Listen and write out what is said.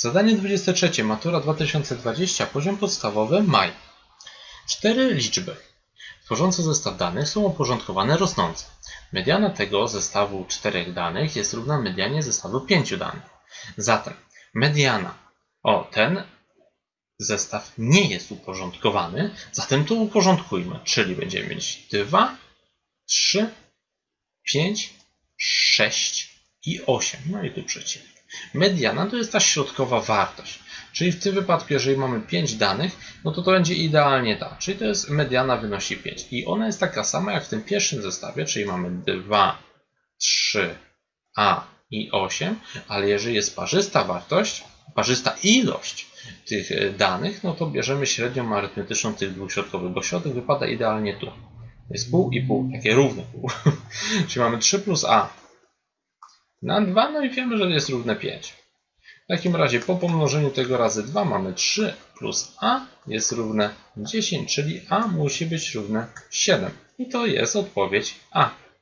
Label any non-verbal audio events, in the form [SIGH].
Zadanie 23. Matura 2020. Poziom podstawowy maj. Cztery liczby tworzące zestaw danych są uporządkowane rosnąco. Mediana tego zestawu czterech danych jest równa medianie zestawu pięciu danych. Zatem mediana, o ten zestaw nie jest uporządkowany, zatem to uporządkujmy, czyli będziemy mieć 2, 3, 5, 6 i 8. No i tu przecinek. Mediana to jest ta środkowa wartość. Czyli w tym wypadku, jeżeli mamy 5 danych, no to to będzie idealnie ta. Czyli to jest mediana wynosi 5. I ona jest taka sama jak w tym pierwszym zestawie, czyli mamy 2, 3, a i 8, ale jeżeli jest parzysta wartość, parzysta ilość tych e, danych, no to bierzemy średnią arytmetyczną tych dwóch środkowych, bo środek wypada idealnie tu. Jest pół i pół, takie równe pół. [LAUGHS] Czyli mamy 3 plus a na 2, no i wiemy, że jest równe 5. W takim razie po pomnożeniu tego razy 2 mamy 3 plus a jest równe 10, czyli a musi być równe 7. I to jest odpowiedź A.